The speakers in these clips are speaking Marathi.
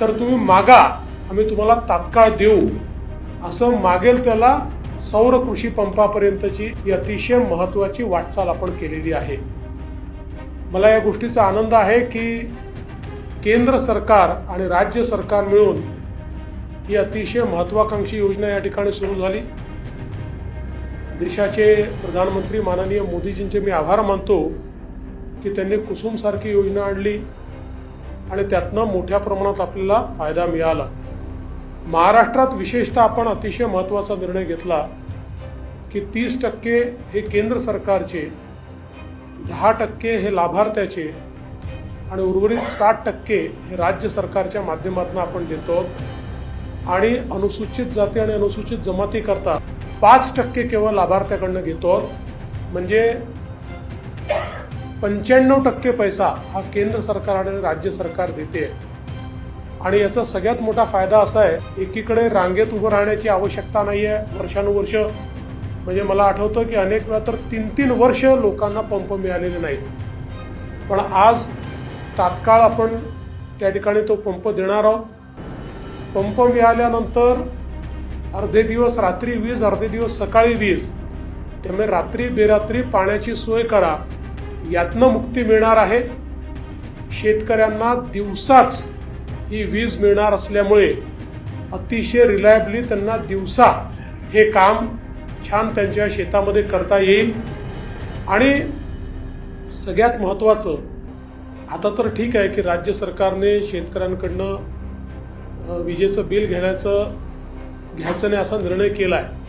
तर तुम्ही मागा आम्ही तुम्हाला तात्काळ देऊ. असं मागेल त्याला सौर कृषी पंपापर्यंतची ही अतिशय महत्वाची वाटचाल आपण केलेली आहे. मला या गोष्टीचा आनंद आहे की केंद्र सरकार आणि राज्य सरकार मिळून ही अतिशय महत्वाकांक्षी योजना या ठिकाणी सुरू झाली. देशाचे प्रधानमंत्री माननीय मोदीजींचे मी आभार मानतो की त्यांनी कुसुमसारखी योजना आणली. आणि त्यातनं मोठ्या प्रमाणात आपल्याला फायदा मिळाला महाराष्ट्रात विशेषतः आपण अतिशय महत्त्वाचा निर्णय घेतला की तीस टक्के हे केंद्र सरकारचे दहा टक्के हे लाभार्थ्याचे आणि उर्वरित साठ टक्के हे राज्य सरकारच्या माध्यमातून आपण देतो आहोत. आणि अनुसूचित जाती आणि अनुसूचित जमातीकरता पाच टक्के केवळ लाभार्थ्याकडनं घेतो आहोत. म्हणजे पंच्याण्णव टक्के पैसा हा केंद्र सरकार आणि राज्य सरकार देते. आणि याचा सगळ्यात मोठा फायदा असा आहे एकीकडे रांगेत उभं राहण्याची आवश्यकता नाही आहे वर्षानुवर्ष. म्हणजे मला आठवतं की अनेक वेळा तर तीन तीन वर्ष लोकांना पंप मिळालेले नाहीत. पण आज तात्काळ आपण त्या ठिकाणी तो पंप देणार आहोत. पंप मिळाल्यानंतर अर्धे दिवस रात्री वीज अर्धे दिवस सकाळी वीज. त्यामुळे रात्री बेरात्री पाण्याची सोय करा. यातनं मुक्ती मिळणार आहे. शेतकऱ्यांना दिवसाच ही वीज मिळणार असल्यामुळे अतिशय रिलायबली त्यांना दिवसा हे काम छान त्यांच्या शेतामध्ये करता येईल. आणि सगळ्यात महत्त्वाचं आता तर ठीक आहे की राज्य सरकारने शेतकऱ्यांकडनं विजेचं बिल घेण्याचं घ्यायचं नाही असा निर्णय केला आहे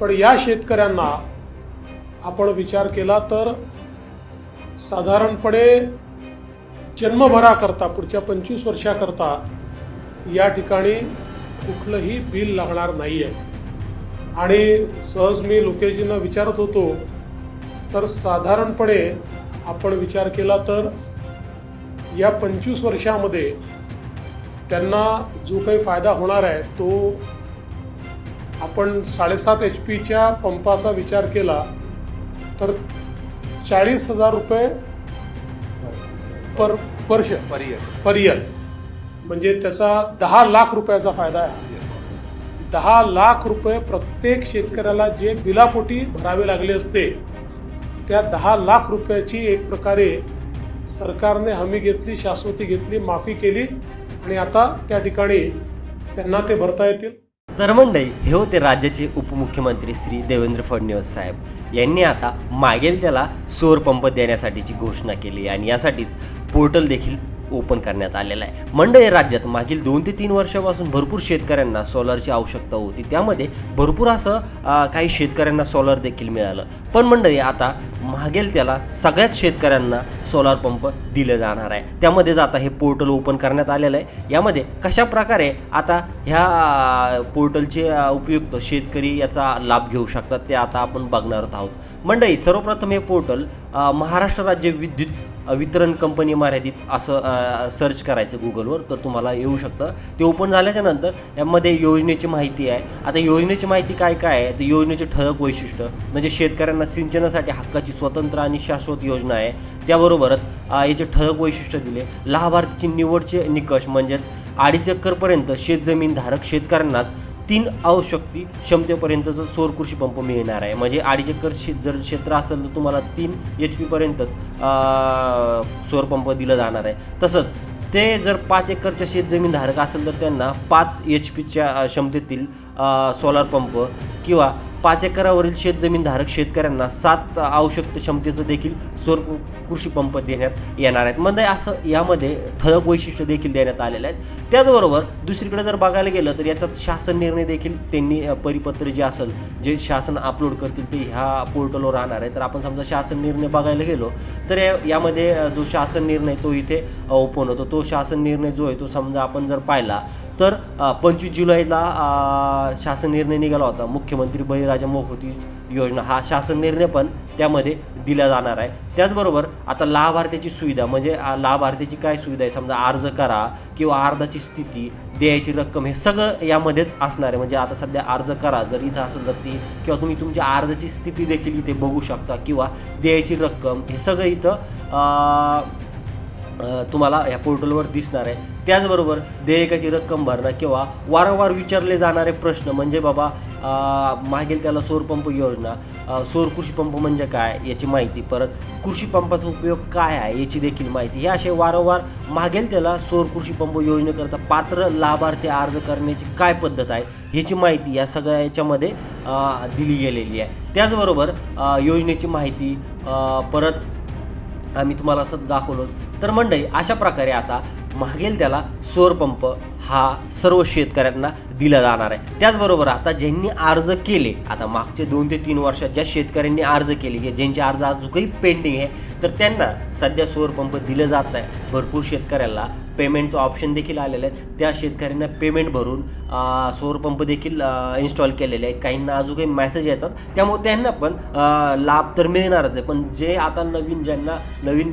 पण या शेतकऱ्यांना आपण विचार केला तर साधारणपणे जन्मभराकरता पुढच्या पंचवीस वर्षाकरता या ठिकाणी कुठलंही बिल लागणार नाही आहे आणि सहज मी लोकेजींना विचारत होतो तर साधारणपणे आपण विचार केला तर या पंचवीस वर्षामध्ये त्यांना जो काही फायदा होणार आहे तो आपण साडेसात एच पीच्या पंपाचा विचार केला तर चाळीस हजार रुपये पर वर्ष. पर्याय पर इयर म्हणजे त्याचा दहा लाख रुपयाचा फायदा आहे. दहा लाख रुपये प्रत्येक शेतकऱ्याला जे बिलापोटी भरावे लागले असते त्या दहा लाख रुपयाची एक प्रकारे सरकारने हमी घेतली शाश्वती घेतली माफी केली आणि आता त्या ठिकाणी त्यांना ते भरता येतील. तर मंडळी हे होते राज्याचे उपमुख्यमंत्री श्री देवेंद्र फडणवीस साहेब. यांनी आता मागेल त्याला सौर पंप देण्यासाठीची घोषणा केली आणि यासाठीच पोर्टल देखील ओपन करण्यात आलेलं आहे. मंडळी राज्यात मागील दोन ते तीन वर्षापासून भरपूर शेतकऱ्यांना सोलरची आवश्यकता होती. त्यामध्ये भरपूर असं काही शेतकऱ्यांना सोलर देखील मिळालं. पण मंडळी आता मागेल त्याला सगळ्याच शेतकऱ्यांना सोलार पंप दिले जाणार आहे. त्यामध्येच आता हे पोर्टल ओपन करण्यात आलेलं आहे यामध्ये कशा प्रकारे आता ह्या पोर्टलचे उपयुक्त शेतकरी याचा लाभ घेऊ शकतात ते आता आपण बघणार आहोत. मंडळी सर्वप्रथम हे पोर्टल महाराष्ट्र राज्य विद्युत वितरण कंपनी मर्यादित असं सर्च करायचं गुगलवर तर तुम्हाला येऊ शकतं. ते ओपन झाल्याच्यानंतर यामध्ये योजनेची माहिती आहे. आता योजनेची माहिती काय काय आहे? तर योजनेचे ठळक वैशिष्ट्य म्हणजे शेतकऱ्यांना सिंचनासाठी हक्काची स्वतंत्र आणि शाश्वत योजना आहे. त्याबरोबरच याचे ठळक वैशिष्ट्य दिले. लाभार्थीची निवडचे निकष म्हणजेच अडीच एकरपर्यंत शेतजमीन धारक शेतकऱ्यांनाच तीन अवशक्ती क्षमतेपर्यंतचं सौर कृषी पंप मिळणार आहे. म्हणजे अडीच एकर शे जर क्षेत्र असेल तर तुम्हाला तीन एच पीपर्यंतच सौर पंप दिलं जाणार आहे. तसंच ते जर पाच एकरच्या शेतजमीन धारक असेल तर त्यांना पाच एच पीच्या क्षमतेतील सोलार पंप किंवा पाच एकरावरील शेतजमीन धारक शेतकऱ्यांना सात आवश्यक क्षमतेचं देखील सौर कृषी पंप देण्यात येणार आहेत. म्हणजे असं यामध्ये ठळक वैशिष्ट्य देखील देण्यात आलेलं आहेत. त्याचबरोबर दुसरीकडे जर बघायला गेलं तर याच्यात शासन निर्णय देखील त्यांनी परिपत्र जे असेल जे शासन अपलोड करतील ते ह्या पोर्टलवर राहणार आहे. तर आपण समजा शासन निर्णय बघायला गेलो तर यामध्ये जो शासन निर्णय तो इथे ओपन होतो. तो शासन निर्णय जो आहे तो समजा आपण जर पाहिला तर पंचवीस जुलैला शासन निर्णय निघाला होता. मुख्यमंत्री बळीराजा मोफती योजना हा शासन निर्णय पण त्यामध्ये दिला जाणार आहे. त्याचबरोबर आता लाभार्थ्याची सुविधा म्हणजे लाभार्थ्याची काय सुविधा आहे? समजा अर्ज करा किंवा अर्जाची स्थिती द्यायची रक्कम हे सगळं यामध्येच असणार आहे. म्हणजे आता सध्या अर्ज करा जर इथं असेल तर ती किंवा तुम्ही तुमच्या अर्जाची स्थिती देखील इथे बघू शकता किंवा द्यायची रक्कम हे सगळं इथं तुम्हाला या पोर्टलवर दिसणार आहे. त्याचबरोबर देयकाची रक्कम भरणं किंवा वारंवार विचारले जाणारे प्रश्न म्हणजे बाबा मागील मागेल त्याला सौरपंप योजना सौर कृषी पंप म्हणजे काय याची माहिती परत कृषी पंपाचा उपयोग काय आहे याची देखील माहिती. हे असे वारंवार मागेल त्याला सौर कृषी पंप योजनेकरता पात्र लाभार्थी अर्ज करण्याची काय पद्धत आहे ह्याची माहिती या सगळ्या याच्यामध्ये दिली गेलेली आहे. त्याचबरोबर योजनेची माहिती परत आम्ही तुम्हाला असं दाखवलोच. तर मंडळी अशा प्रकारे आता मागेल त्याला सौर पंप हा सर्व शेतकऱ्यांना दिला जाणार आहे. त्याचबरोबर आता ज्यांनी अर्ज केले आता मागचे दोन ते तीन वर्षात ज्या शेतकऱ्यांनी अर्ज केले की ज्यांचे अर्ज अजूनही पेंडिंग आहे तर त्यांना सध्या सौर पंप दिलं जात नाही. भरपूर शेतकऱ्यांना पेमेंटचं ऑप्शन देखील आलेलं आहे त्या शेतकऱ्यांना पेमेंट भरून अं, सौर पंप देखील इन्स्टॉल केलेले आहे काहींना अजून काही मेसेज येतात. त्यामुळे त्यांना पण लाभ तर मिळणारच आहे. पण जे आता नवीन ज्यांना नवीन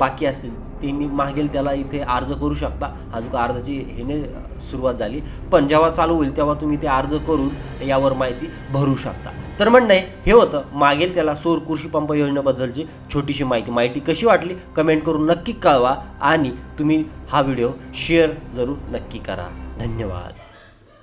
बाकी असतील त्यांनी मागेल त्याला इथे अर्ज करू शकता. अजून अर्जाची हेने सुरुवात झाली. पण जेव्हा चालू होईल तेव्हा तुम्ही ते अर्ज करून यावर माहिती भरू शकता. तर म्हणणं आहे हे होतं. मागेल त्याला सौर कृषी पंप योजनेबद्दलची छोटीशी माहिती. माहिती कशी वाटली? कमेंट करून नक्की कळवा आणि तुम्ही हा व्हिडिओ शेअर जरूर नक्की करा. धन्यवाद.